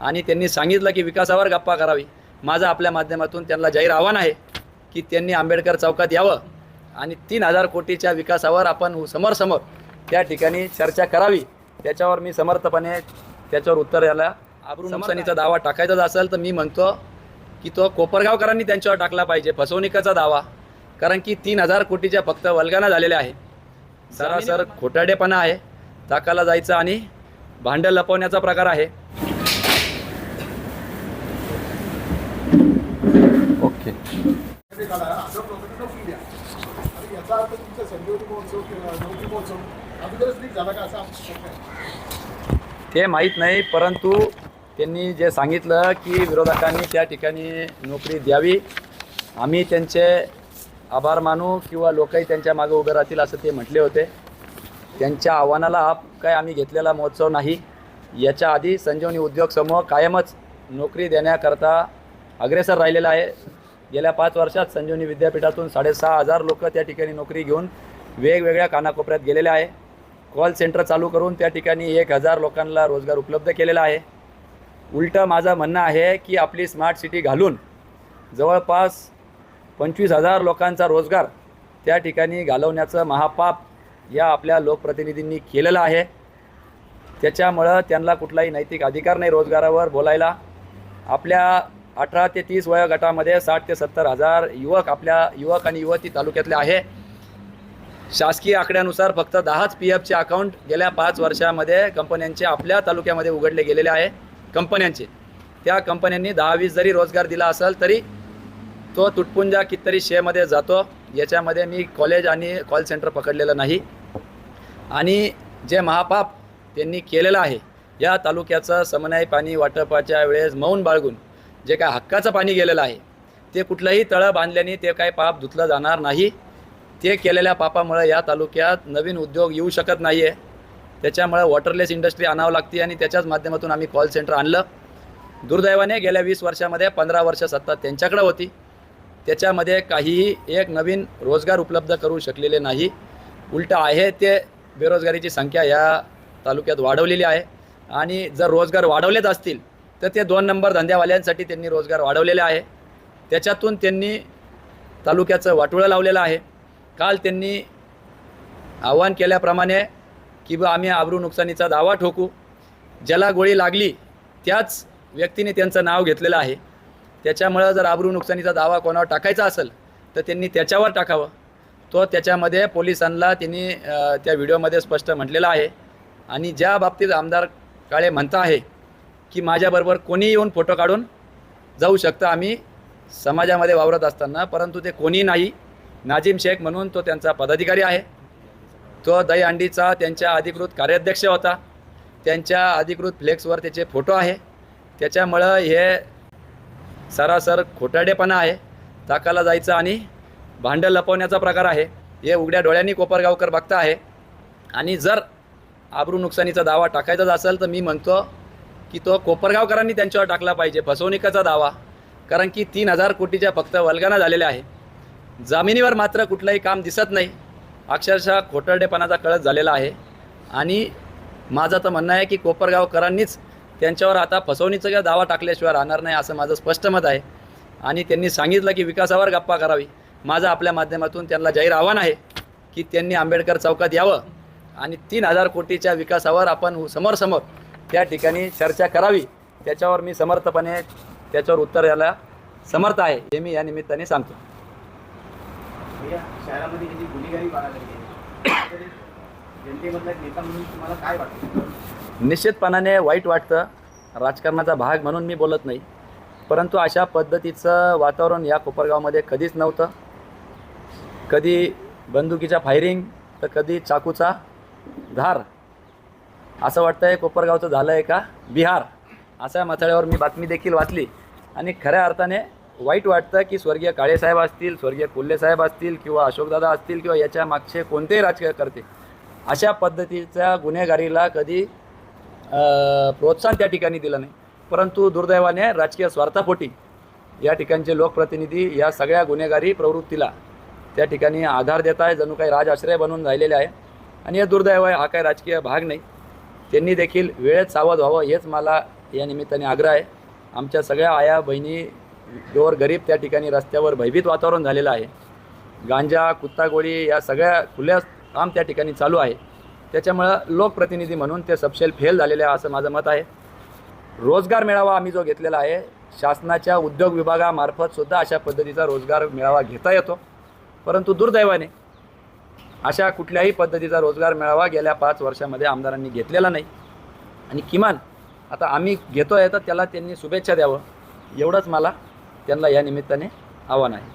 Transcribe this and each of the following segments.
आणि त्यांनी सांगितलं की विकासावर गप्पा करावी. माझं आपल्या माध्यमातून त्यांना जाहीर आव्हान आहे की त्यांनी आंबेडकर चौकात यावं आणि तीन हजार कोटीच्या विकासावर आपण समोरसमोर त्या ठिकाणी चर्चा करावी. त्याच्यावर मी समर्थपणे त्याच्यावर उत्तर याला आबरू नुकसानीचा दावा टाकायचाच असेल तर मी म्हणतो की तो कोपरगावकरांनी त्यांच्यावर टाकला पाहिजे फसवणुकीचा दावा. कारण की तीन हजार कोटीच्या फक्त वल्गना झालेल्या आहे. सरासर खोटाडेपणा आहे चाकाला जायचं आणि भांडं लपवण्याचा प्रकार आहे ओके ते काढा असं प्रॉपर्टी नोकरी द्या आणि याचा अर्थ तुमचा संजीवनी महोत्सव किंवा महोत्सव अगोदरच लीक झाला का असं आहे. ते माहीत नाही परंतु त्यांनी जे सांगितलं की विरोधकांनी त्या ठिकाणी नोकरी द्यावी. आम्ही त्यांचे आभार मानू किंवा लोकही त्यांच्या मागे उभे राहतील असं ते म्हटले होते. त्यांच्या आव्हानाला हा काय आम्ही घेतलेला महोत्सव नाही. याच्या आधी संजीवनी उद्योग समूह कायमच नोकरी देण्याकरता अग्रेसर राहिलेला आहे. गेल्या पाच वर्षात संजीवनी विद्यापीठातून साडेसहा हजार लोक त्या ठिकाणी नोकरी घेऊन वेगवेगळ्या कानाकोपऱ्यात गेलेल्या आहे. कॉल सेंटर चालू करून त्या ठिकाणी एक हजार लोकांना रोजगार उपलब्ध केलेला आहे. उलटं माझं म्हणणं आहे की आपली स्मार्ट सिटी घालून जवळपास पंचवीस हजार लोकांचा रोजगार त्या ठिकाणी घालवण्याचं महापाप या आपल्या लोकप्रतिनिधींनी केलेलं आहे. त्याच्यामुळं त्यांना कुठलाही नैतिक अधिकार नाही रोजगारावर बोलायला. आपल्या अठरा ते तीस वयोगटामध्ये साठ ते सत्तर हजार युवक आपल्या युवक आणि युवती तालुक्यातले आहे. शासकीय आकड्यानुसार फक्त दहाच पी एफचे अकाउंट गेल्या पाच वर्षामध्ये कंपन्यांचे आपल्या तालुक्यामध्ये उघडले गेलेले आहे. कंपन्यांचे. त्या कंपन्यांनी दहा वीस जरी रोजगार दिला असेल तरी तो तुटपुंजा कितीतरी शेमध्ये जातो. याच्यामध्ये मी कॉलेज आणि कॉल सेंटर पकडलेलं नाही. आणि जे महापाप त्यांनी केलेलं आहे या तालुक्याचं समन्याय पाणी वाटपाच्या वेळेस मौन बाळगून जे काय हक्काचं पाणी गेलेलं आहे ते कुठलंही तळं बांधल्याने ते काय पाप धुतलं जाणार नाही. ते केलेल्या पापामुळे या तालुक्यात नवीन उद्योग येऊ शकत नाही आहे त्याच्यामुळे वॉटरलेस इंडस्ट्री आणावं लागते आणि त्याच्याच माध्यमातून आम्ही कॉल सेंटर आणलं. दुर्दैवाने गेल्या वीस वर्षामध्ये पंधरा वर्ष सत्ता त्यांच्याकडे होती. त्याच्यामध्ये काहीही एक नवीन रोजगार उपलब्ध करू शकलेले नाही. उलटं आहे ते बेरोजगारीची संख्या या तालुक्यात वाढवलेली आहे. आणि जर रोजगार वाढवलेच असतील तर ते दोन नंबर धंद्यावाल्यांसाठी त्यांनी रोजगार वाढवलेले आहे. त्याच्यातून त्यांनी तालुक्याचं वाटोळं लावलेलं आहे. काल त्यांनी आव्हान केल्याप्रमाणे की बा आम्ही आबरू नुकसानीचा दावा ठोकू. ज्याला गोळी लागली त्याच व्यक्तीने त्यांचं नाव घेतलेलं आहे. त्याच्यामुळं जर आबरू नुकसानीचा दावा कोणावर टाकायचा असेल तर त्यांनी त्याच्यावर टाकावं. तो त्याच्यामध्ये पोलिसांना त्यांनी त्या व्हिडिओमध्ये स्पष्ट म्हटलेलं आहे. आणि ज्या बाबतीत आमदार काळे म्हणता आहे की माझ्याबरोबर कोणी येऊन फोटो काढून जाऊ शकतं आम्ही समाजामध्ये वावरत असताना परंतु ते कोणी नाही. नाजिम शेख म्हणून तो त्यांचा पदाधिकारी आहे. तो दहीहंडीचा त्यांच्या अधिकृत कार्याध्यक्ष होता. त्यांच्या अधिकृत फ्लेक्सवर त्याचे फोटो आहे. त्याच्यामुळं हे सरासर खोटाडेपणा आहे. ताकाला जायचं आणि भांडं लपवण्याचा प्रकार आहे. हे उघड्या डोळ्यांनी कोपरगावकर बघता आहे. आणि जर आबरू नुकसानीचा दावा टाकायचाच असेल तर मी म्हणतो की तो कोपरगावकरांनी त्यांच्यावर टाकला पाहिजे. फसवणुकीचा दावा. कारण की तीन हजार कोटीच्या फक्त वल्गना झालेल्या आहे. जमिनीवर मात्र कुठलंही काम दिसत नाही. अक्षरशः खोटरडेपणाचा कळत झालेला आहे. आणि माझं तर म्हणणं आहे की कोपरगावकरांनीच त्यांच्यावर आता फसवणीचा दावा टाकल्याशिवाय राहणार नाही असं माझं स्पष्ट मत आहे. आणि त्यांनी सांगितलं की विकासावर गप्पा करावी. माझं आपल्या माध्यमातून त्यांना जाहीर आव्हान आहे की त्यांनी आंबेडकर चौकात यावं. आणि तीन हजार कोटीच्या विकासावर आपण समोरसमोर त्या ठिकाणी चर्चा करावी. त्याच्यावर मी समर्थपणे त्याच्यावर उत्तर द्यायला समर्थ आहे. हे मी या निमित्ताने सांगतो. या शहरामध्ये जी गुन्हेगारी वाढायला लागली जनतेमधला नेता म्हणून तुम्हाला काय वाटतं? निश्चितपणाने वाईट वाटतं. राजकारणाचा भाग म्हणून मी बोलत नाही. परंतु अशा पद्धतीचं वातावरण या कोपरगावमध्ये कधीच नव्हतं. कधी बंदुकीच्या फायरिंग तर कधी चाकूचा धार. असं वाटतं आहे कोपरगावचं झालं आहे का? बिहार. अशा मथळ्यावर मी बातमी देखील वाचली. आणि खऱ्या अर्थाने वाईट वाटतं की स्वर्गीय काळेसाहेब असतील स्वर्गीय कोल्हेसाहेब असतील किंवा अशोकदादा असतील किंवा याच्या मागचे कोणतेही राजकीय करते अशा पद्धतीच्या गुन्हेगारीला कधी प्रोत्साहन त्या ठिकाणी दिलं नाही. परंतु दुर्दैवाने राजकीय स्वार्थापोटी या ठिकाणचे लोकप्रतिनिधी या सगळ्या गुन्हेगारी प्रवृत्तीला त्या ठिकाणी आधार देत आहे जणू काही राजआश्रय बनून राहिलेले आहे. आणि हे दुर्दैव आहे हा काही राजकीय भाग नाही. त्यांनी देखील वेळेत सावध व्हावं हेच मला या निमित्ताने आग्रह आहे. आमच्या सगळ्या आया बहिणी गोर गरीब त्या ठिकाणी रस्त्यावर भयभीत वातावरण झालेलं आहे. गांजा कुत्तागोळी या सगळ्या खुल्या काम त्या ठिकाणी चालू आहे. त्याच्यामुळं लोकप्रतिनिधी म्हणून ते सपशेल फेल झालेले आहे असं माझं मत आहे. रोजगार मेळावा आम्ही जो घेतलेला आहे शासनाच्या उद्योग विभागामार्फत सुद्धा अशा पद्धतीचा रोजगार मेळावा घेता येतो. परंतु दुर्दैवाने अशा कुठल्याही पद्धतीचा रोजगार मेळावा गेल्या पाच वर्षामध्ये आमदारांनी घेतलेला नाही. आणि किमान आता आम्ही घेतो आहे तर त्याला त्यांनी शुभेच्छा द्यावं एवढंच मला त्यांना या निमित्ताने आव्हान आहे.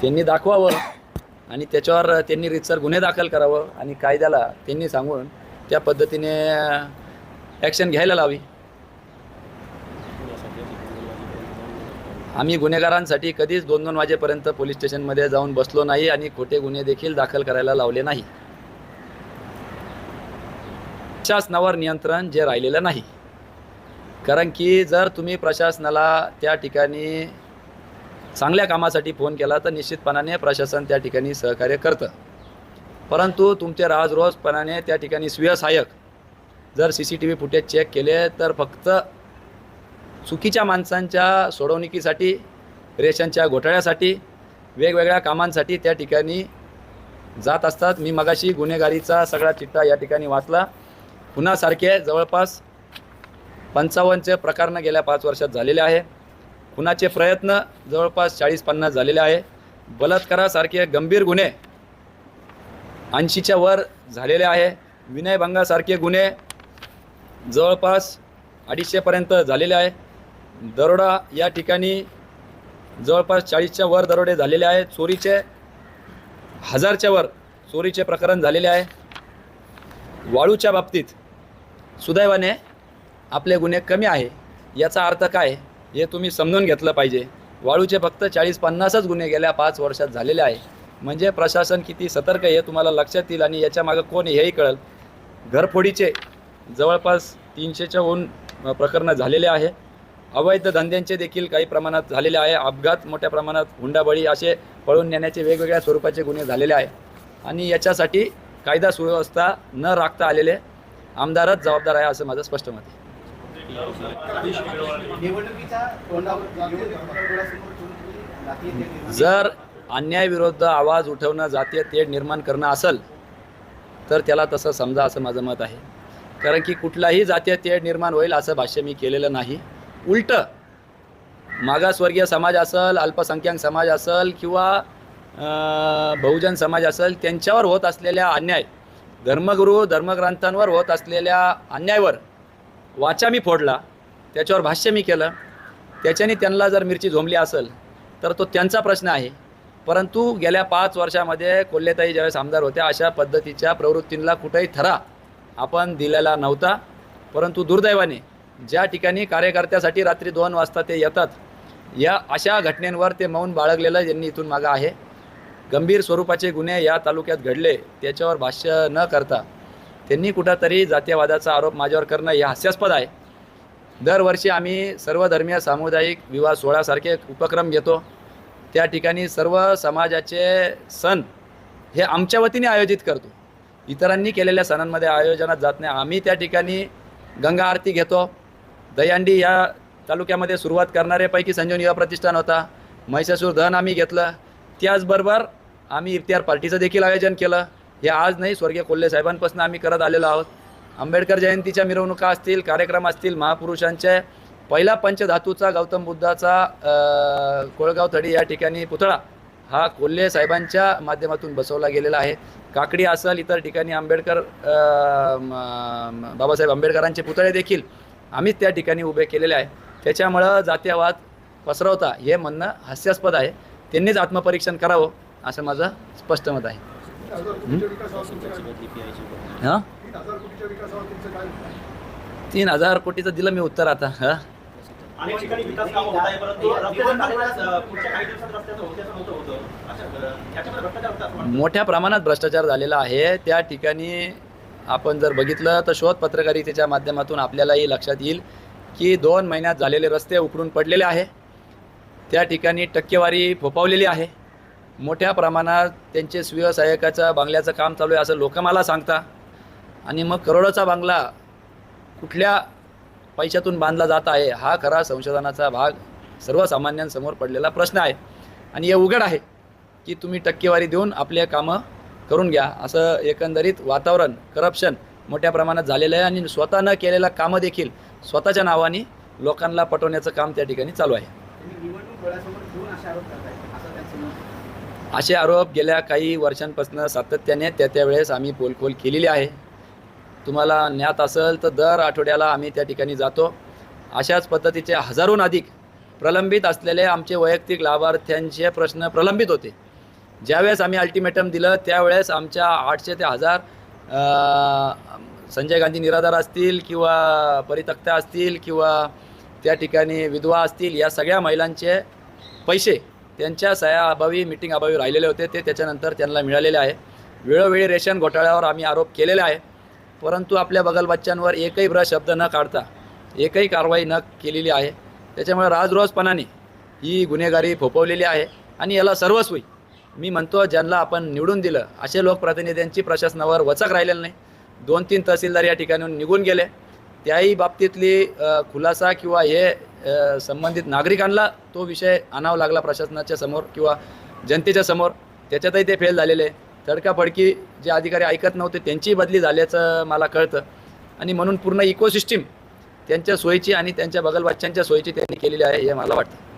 त्यांनी दाखवावं आणि त्याच्यावर त्यांनी रितसर गुन्हे दाखल करावं आणि कायद्याला त्यांनी सांगून त्या पद्धतीने ॲक्शन घ्यायला लावी. आम्ही गुन्हेगारांसाठी कधीच दोन दोन वाजेपर्यंत पोलीस स्टेशनमध्ये जाऊन बसलो नाही आणि खोटे गुन्हे देखील दाखल करायला लावले नाही. प्रशासनावर नियंत्रण जे राहिलेलं नाही. कारण की जर तुम्ही प्रशासनाला त्या ठिकाणी चांगल्या कामासाठी फोन केला तर निश्चितपणाने प्रशासन त्या ठिकाणी सहकार्य करतं. परंतु तुमचे राजरोजपणाने त्या ठिकाणी स्वीयसहाय्यक जर C C T V footage check केले तर फक्त चुकीच्या माणसांच्या सोडवणुकीसाठी रेशनच्या घोटाळ्यासाठी वेगवेगळ्या कामांसाठी त्या ठिकाणी जात असतात. मी मगाशी गुन्हेगारीचा सगळा चिट्टा या ठिकाणी वाचला. खुनासारखे जवळपास पंचावन्नचे प्रकरणं गेल्या पाच वर्षात झालेले आहे. खुनाचे प्रयत्न जवळपास चाळीस पन्नास झालेले आहे. बलात्कारासारखे गंभीर गुन्हे ऐंशीच्या वर झालेले आहे. विनयभंगासारखे गुन्हे जवळपास अडीचशेपर्यंत झालेले आहे. दरोडा या ठिकाणी जवळपास चाळीसच्या वर दरोडे झालेले आहे चोरीचे हजारच्या वर चोरीचे प्रकरण झालेले आहे. वाळूच्या बाबतीत सुदैवाने आपले गुन्हे कमी आहे. याचा अर्थ काय? हे तुम्ही समजून घेतलं पाहिजे. वाळूचे फक्त चाळीस पन्नासच गुन्हे गेल्या पाच वर्षात झालेले आहे. म्हणजे प्रशासन किती सतर्क आहे हे तुम्हाला लक्षात येईल आणि याच्यामागं कोण हेही कळेल. घरफोडीचे जवळपास तीनशेच्या होऊन प्रकरणं झालेले आहे. अवैध धंद्यांचे देखील काही प्रमाणात झालेले आहे. अपघात मोठ्या प्रमाणात हुंडाबळी असे पळून नेण्याचे वेगवेगळ्या स्वरूपाचे गुन्हे झालेले आहे. आणि याच्यासाठी कायदा सुव्यवस्था न राखता आलेले आमदारच जबाबदार आहे असं माझं स्पष्ट मत आहे. जर अन्यायविरुद्ध आवाज उठवणं जातीय तेढ निर्माण करणं असेल तर त्याला तसं समजा असं माझं मत आहे. कारण की कुठलाही जातीय तेढ निर्माण होईल असं भाष्य मी केलेलं नाही. उलटं मागासवर्गीय समाज असेल अल्पसंख्याक समाज असेल किंवा बहुजन समाज असेल त्यांच्यावर होत असलेल्या अन्याय धर्मगुरू धर्मग्रंथांवर होत असलेल्या अन्यायावर वाचा मी फोडला. त्याच्यावर भाष्य मी केलं. त्याच्याने त्यांना जर मिरची झोंबली असेल तर तो त्यांचा प्रश्न आहे. परंतु गेल्या पाच वर्षामध्ये कोल्हेताई ज्यावेळेस आमदार होत्या अशा पद्धतीच्या प्रवृत्तींना कुठेही थरा आपण दिलेला नव्हता. परंतु दुर्दैवाने ज्या ठिकाणी कार्यकर्त्यासाठी रात्री दोन वाजता ते येतात या अशा घटनेंवर ते मौन बाळगलेलं यांनी इथून मागं आहे. गंभीर स्वरूपाचे गुन्हे या तालुक्यात घडले त्याच्यावर भाष्य न करता त्यांनी कुठंतरी जातीयवादाचा आरोप माझ्यावर करणं हे हास्यास्पद आहे. दरवर्षी आम्ही सर्वधर्मीय सामुदायिक विवाह सोहळ्यासारखे उपक्रम घेतो. त्या ठिकाणी सर्व समाजाचे सण हे आमच्या वतीने आयोजित करतो. इतरांनी केलेल्या सणांमध्ये आयोजनात जात नाही. आम्ही त्या ठिकाणी गंगा आरती घेतो. दहीहंडी या तालुक्यामध्ये सुरुवात करणाऱ्यापैकी संजीवन युवा प्रतिष्ठान होता. महिषासूर धन आम्ही घेतलं. त्याचबरोबर आम्ही इफ्तियार पार्टीचं देखील आयोजन केलं. हे आज नाही स्वर्गीय कोल्हे साहेबांपासून आम्ही करत आलेलो आहोत. आंबेडकर जयंतीच्या मिरवणुका असतील कार्यक्रम असतील महापुरुषांच्या पहिला पंचधातूचा गौतम बुद्धाचा कोळगाव थडी या ठिकाणी पुतळा हा कोल्हे साहेबांच्या माध्यमातून बसवला गेलेला आहे. काकडी असेल इतर ठिकाणी आंबेडकर बाबासाहेब आंबेडकरांचे पुतळे देखील आम्हीच त्या ठिकाणी उभे केलेले आहे. त्याच्यामुळं जातीयवाद पसरवता हे म्हणणं हास्यास्पद आहे. त्यांनीच आत्मपरीक्षण करावं. असं माझं स्पष्ट मत आहे. हां? तीन हजार कोटीचं दिलं मी उत्तर आता हां? मोठ्या प्रमाणात भ्रष्टाचार झालेला आहे. त्या ठिकाणी आपण जर बघितलं तर शोध पत्रकारितेच्या माध्यमातून आपल्यालाही लक्षात येईल की दोन महिन्यात झालेले रस्ते उकडून पडलेले आहे. त्या ठिकाणी टक्केवारी फोपावलेली आहे. मोठ्या प्रमाणात त्यांचे स्वीय बांगल्याचं काम चालू आहे असं लोक मला सांगता. आणि मग करोडोचा बांगला कुठल्या पैशातून बांधला जात आहे हा खरा संशोधनाचा भाग सर्वसामान्यांसमोर पडलेला प्रश्न आहे. आणि हे उघड आहे की तुम्ही टक्केवारी देऊन आपले कामं करून घ्या. असं एकंदरीत वातावरण करप्शन मोठ्या प्रमाणात झालेलं आहे आणि स्वतः न केलेलं कामं देखील स्वतःच्या नावाने लोकांना पटवण्याचं काम त्या ठिकाणी चालू आहे तुम्ही निवडणूक डोळ्यासमोर ठेवून असे आरोप करताय असं त्यांचं मत आहे. असे आरोप गेल्या काही वर्षांपासून सातत्याने त्या त्यावेळेस आम्ही पोलखोल केलेली आहे. तुम्हाला ज्ञात असेल तर दर आठवड्याला आम्ही त्या ठिकाणी जातो. अशाच पद्धतीचे हजारोहून अधिक प्रलंबित असलेले आमचे वैयक्तिक लाभार्थ्यांचे प्रश्न प्रलंबित होते. ज्यावेळेस आम्ही अल्टिमेटम दिलं त्यावेळेस आमच्या आठशे ते हजार संजय गांधी निराधार असतील किंवा परितक्ता असतील किंवा त्या ठिकाणी विधवा असतील या सगळ्या महिलांचे पैसे त्यांच्या सयाअभावी मिटिंग अभावी राहिलेले होते. ते त्याच्यानंतर त्यांना मिळालेले आहे. वेळोवेळी रेशन घोटाळ्यावर आम्ही आरोप केलेले आहे. परंतु आपल्या बगलबच्च्यांवर एकही ब्र शब्द न काढता एकही कारवाई न केलेली आहे. त्याच्यामुळे राजरोजपणाने ही गुन्हेगारी फोपवलेली आहे आणि याला सर्वस्वी. मी म्हणतो ज्यांना आपण निवडून दिलं असे लोकप्रतिनिधींची प्रशासनावर वचक राहिलेलं नाही. दोन तीन तहसीलदार या ठिकाणून निघून गेले. त्याही बाबतीतली खुलासा किंवा हे संबंधित नागरिकांना तो विषय आणावा लागला प्रशासनाच्या समोर किंवा जनतेच्या समोर. त्याच्यातही ते फेल झालेले. तडकाफडकी जे अधिकारी ऐकत नव्हते त्यांची बदली झाल्याचं मला कळतं. आणि म्हणून पूर्ण इकोसिस्टीम त्यांच्या सोयीची आणि त्यांच्या बगलबाच्यांच्या सोयीची त्यांनी केलेली आहे हे मला वाटतं.